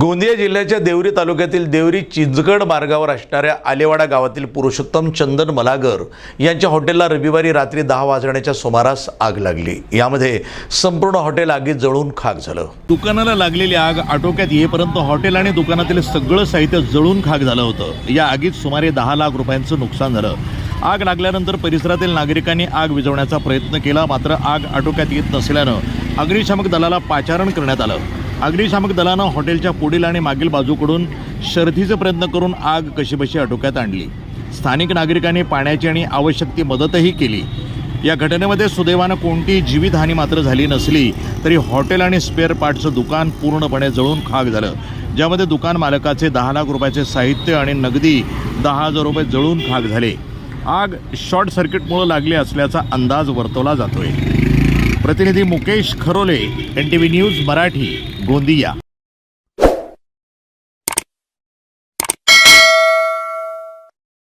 गोंदिया जिल्ह्याच्या देवरी तालुक्यातील देवरी चिंचगड मार्गावर असणाऱ्या आलेवाडा गावातील पुरुषोत्तम चंदन मलागर यांच्या हॉटेलला रविवारी रात्री दहा वाजण्याच्या सुमारास आग लागली. यामध्ये संपूर्ण हॉटेल आगीत जळून खाक झालं. दुकानाला लागलेली आग आटोक्यात येईपर्यंत हॉटेल आणि दुकानातील सगळं साहित्य जळून खाक झालं होतं. या आगीत सुमारे दहा लाख रुपयांचं नुकसान झालं. आग लागल्यानंतर परिसरातील नागरिकांनी आग विझवण्याचा प्रयत्न केला मात्र आग आटोक्यात येत नसल्यानं अग्निशामक दलाला पाचारण करण्यात आलं. अग्निशामक दलानं हॉटेलच्या पुढील आणि मागील बाजूकडून शर्थीचे प्रयत्न करून आग कशीबशी आटोक्यात आणली. स्थानिक नागरिकांनी पाण्याची आणि आवश्यक ती मदतही केली. या घटनेमध्ये सुदैवानं कोणतीही जीवितहानी मात्र झाली नसली तरी हॉटेल आणि स्पेअर पार्टचं दुकान पूर्णपणे जळून खाक झालं ज्यामध्ये दुकान मालकाचे दहा लाख रुपयाचे साहित्य आणि नगदी दहा हजार रुपये जळून खाक झाले. आग शॉर्ट सर्किटमुळे लागली असल्याचा अंदाज वर्तवला जातोय. प्रतिनिधी Mukesh Kharole N T V news Marathi. Gondia